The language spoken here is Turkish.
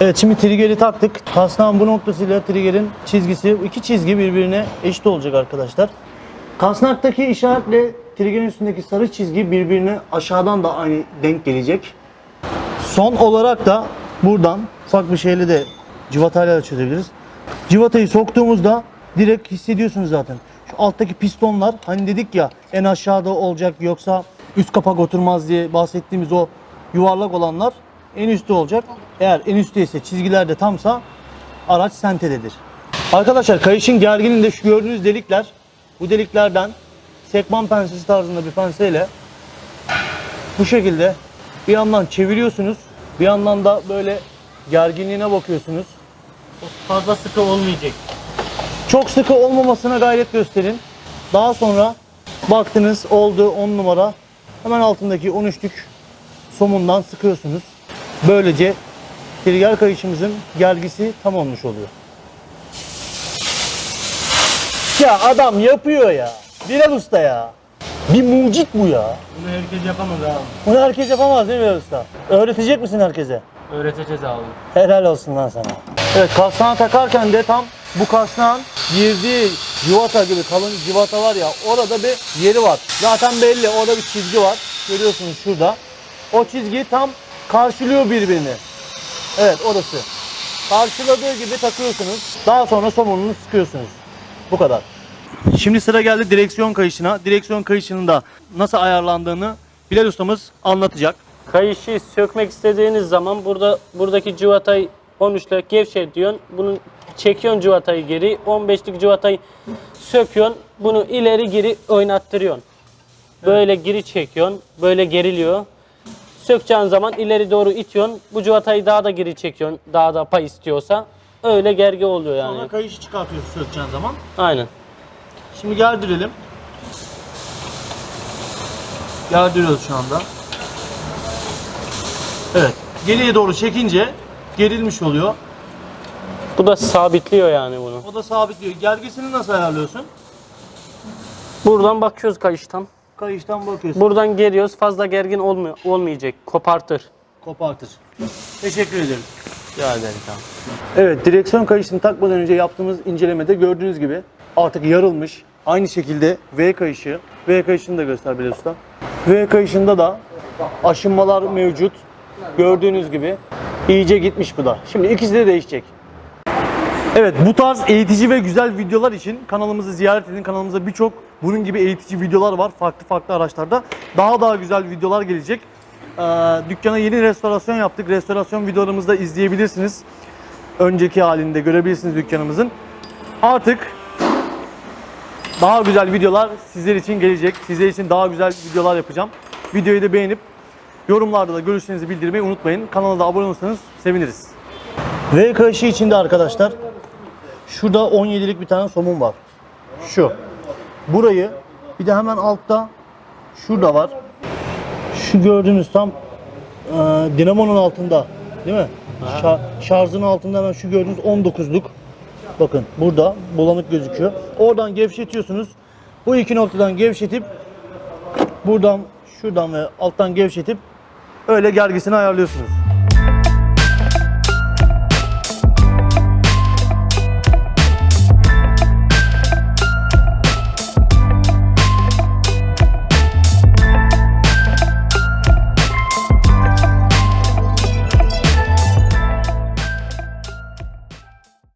Evet şimdi triggeri taktık. Kasnağın bu noktasıyla triggerin çizgisi, iki çizgi birbirine eşit olacak arkadaşlar. Kasnaktaki işaretle triggerin üstündeki sarı çizgi birbirine aşağıdan da aynı denk gelecek. Son olarak da buradan ufak bir şeyle de civatayla da çözebiliriz. Civatayı soktuğumuzda direkt hissediyorsunuz zaten. Şu alttaki pistonlar hani dedik ya en aşağıda olacak yoksa üst kapak oturmaz diye bahsettiğimiz o yuvarlak olanlar en üstte olacak. Eğer en üstte ise çizgiler de tamsa araç sentededir. Arkadaşlar kayışın gergininde şu gördüğünüz delikler bu deliklerden sekman pensesi tarzında bir penseyle bu şekilde bir yandan çeviriyorsunuz bir yandan da böyle gerginliğine bakıyorsunuz. Fazla sıkı olmayacak. Çok sıkı olmamasına gayret gösterin. Daha sonra baktınız oldu 10 numara. Hemen altındaki 13'lük somundan sıkıyorsunuz. Böylece trigger kayışımızın gergisi tam olmuş oluyor. Ya adam yapıyor ya. Bilal Usta ya. Bir mucit bu ya. Bunu herkes yapamaz abi. Bunu herkes yapamaz değil mi Bilal Usta? Öğretecek misin herkese? Öğreteceğiz abi. Helal olsun lan sana. Evet kasnağı takarken de tam bu kasnağın girdiği civata gibi kalın civata var ya orada bir yeri var. Zaten belli orada bir çizgi var. Görüyorsunuz şurada. O çizgi tam karşılıyor birbirini. Evet orası. Karşıladığı gibi takıyorsunuz. Daha sonra somununu sıkıyorsunuz. Bu kadar. Şimdi sıra geldi direksiyon kayışına. Direksiyon kayışının da nasıl ayarlandığını Bilal ustamız anlatacak. Kayışı sökmek istediğiniz zaman burada buradaki civatayı 13 ile gevşet diyorsun. Bunu çekiyorsun civatayı geri. 15'lik civatayı söküyorsun. Bunu ileri geri oynattırıyorsun. Böyle geri çekiyorsun. Böyle geriliyor. Sökeceğin zaman ileri doğru itiyorsun. Bu civatayı daha da geri çekiyorsun. Daha da pay istiyorsa. Öyle gergi oluyor yani. Sonra kayışı çıkartıyorsun sökeceğin zaman. Aynen. Şimdi gerdirelim. Gerdiriyoruz şu anda. Evet. Geriye doğru çekince gerilmiş oluyor. Bu da sabitliyor yani bunu. O da sabitliyor. Gergisini nasıl ayarlıyorsun? Buradan bakıyoruz kayıştan. Kayıştan bakıyorsun. Buradan geriyoruz. Fazla gergin olmuyor, olmayacak. Kopartır. Kopartır. Teşekkür ederim. Rica ederim tamam. Evet, direksiyon kayışını takmadan önce yaptığımız incelemede gördüğünüz gibi artık yarılmış. Aynı şekilde V kayışı. V kayışını da göster Bilal Usta. V kayışında da aşınmalar mevcut. Gördüğünüz gibi iyice gitmiş bu da. Şimdi ikisi de değişecek. Evet bu tarz eğitici ve güzel videolar için kanalımızı ziyaret edin. Kanalımızda birçok bunun gibi eğitici videolar var farklı farklı araçlarda. Daha daha güzel videolar gelecek. Ee, dükkana yeni restorasyon yaptık. Restorasyon videolarımızı da izleyebilirsiniz. Önceki halinde görebilirsiniz dükkanımızın. Artık daha güzel videolar sizler için gelecek. Sizler için daha güzel videolar yapacağım. Videoyu da beğenip yorumlarda da görüşlerinizi bildirmeyi unutmayın. Kanala da abone olursanız seviniriz. V kayışı içinde arkadaşlar şurada 17'lik bir tane somun var. Şu. Burayı bir de hemen altta şurada var. Şu gördüğünüz tam e, dinamonun altında değil mi? Şa- şarjın altında hemen şu gördüğünüz 19'luk. Bakın burada bulanık gözüküyor. Oradan gevşetiyorsunuz. Bu iki noktadan gevşetip buradan şuradan ve alttan gevşetip öyle gergisini ayarlıyorsunuz.